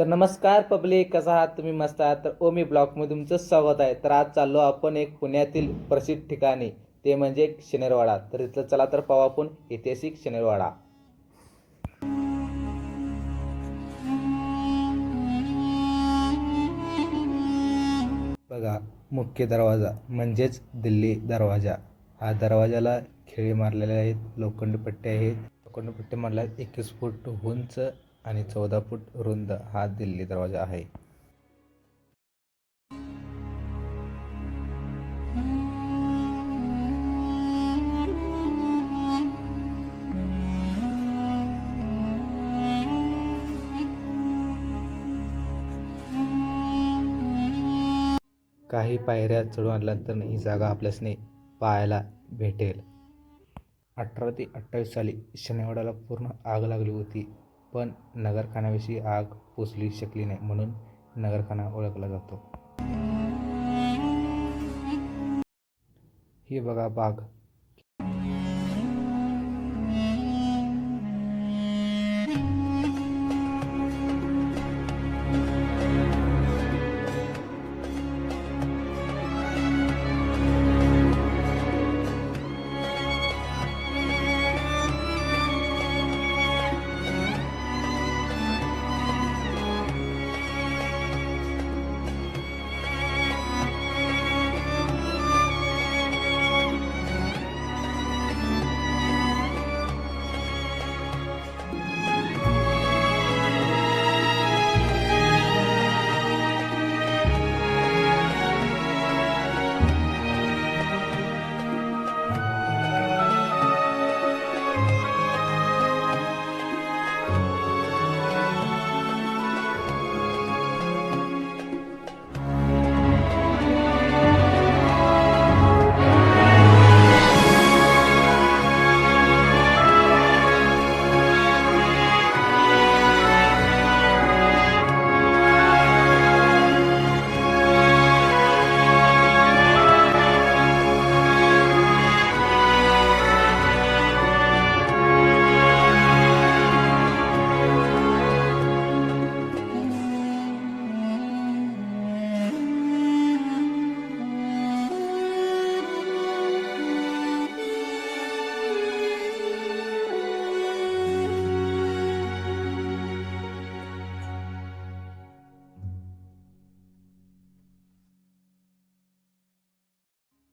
तर नमस्कार पब्लिक कसा आहात? तुम्ही मस्त आहात? तर ओमी ब्लॉकमध्ये तुमचं स्वागत आहे. तर आज चाललो आपण एक पुण्यातील प्रसिद्ध ठिकाणी ते म्हणजे शनिरवाडा. तर इथलं चला तर पाहू आपण ऐतिहासिक शनिरवाडा. बघा मुख्य दरवाजा म्हणजेच दिल्ली दरवाजा. हा दरवाजाला खिळे मारलेले आहेत लोखंडी पट्टे आहेत. लोखंडी पट्टे मारल्या एकवीस फूट उंच आणि चौदा फूट रुंद हा दिल्ली दरवाजा आहे. काही पायऱ्या चढून आल्यानंतर ही जागा आपल्यासने पाहायला भेटेल. अठरा ते अठ्ठावीस साली शनिवाडाला पूर्ण आग लागली होती. पण नगरखान्याविषयी आग पुसली शकली नाही म्हणून नगरखाना ओळखला जातो. ही बघा बाग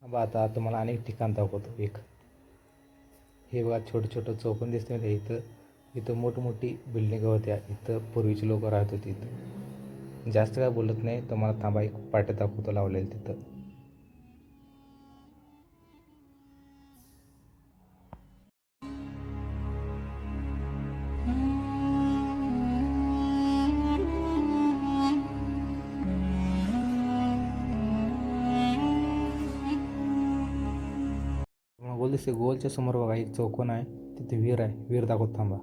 बा आता तुम्हाला अनेक ठिकाण दाखवतो. एक हे बघा छोटं छोटं चौकन दिसते म्हणजे इथं इथं मोठमोठी बिल्डिंगं होत्या इथं पूर्वीची लोकं राहत होती इथं. जास्त काय बोलत नाही. तुम्हाला थांबा एक पाट्या दाखवतो लावलेलं तिथं. दिसते गोलच्या समोर बघा एक चौकोन आहे तिथे विहीर आहे. विहीर दाखवत थांबा.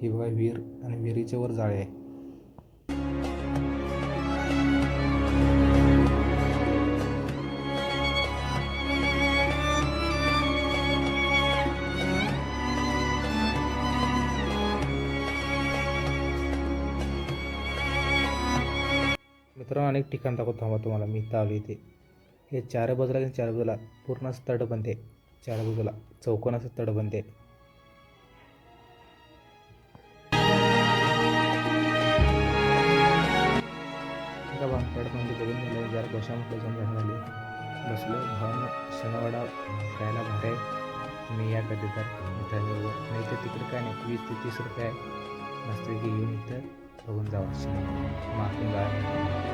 ही बघा विहीर आणि विहिरीच्या वर जाळे आहे. मित्रांनो अनेक ठिकाण दाखवत थांबा तुम्हाला. मी इथं आलो इथे. हे चार बाजूला आणि चार बाजूला पूर्ण असं तड बनते. चार बाजूला चौकोन असं तड बनते. का बघून गेलं जरा बशा जाऊन जाऊन बसलो भावना सणवाडा खायला भारे आहे. मी या कधी तर मित्रांबरोबर नाही तर तिकडे काय नाही वीस ते तीस रुपये मस्तपैकी येऊन इथं बघून जावा. माफी मागून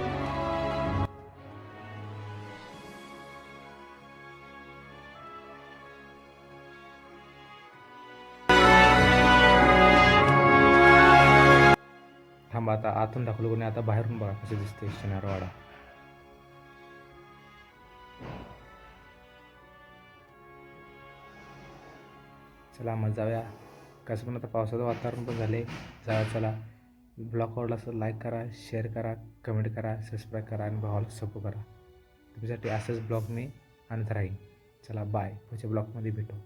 थांबा आता आतून दाखवलं कोणी आता बाहेरून बघा कसं दिसते शनिवारवाडा चला मग जाऊया. कसं पण आता पावसाचं वातावरण पण झाले जाऊया चला. ब्लॉग आवडला असं लाईक करा शेअर करा कमेंट करा सबस्क्राईब करा आणि भावाला सपोर्ट करा. तुमच्यासाठी असंच ब्लॉग मी आणत राहीन. चला बाय पुढच्या ब्लॉगमध्ये भेटू.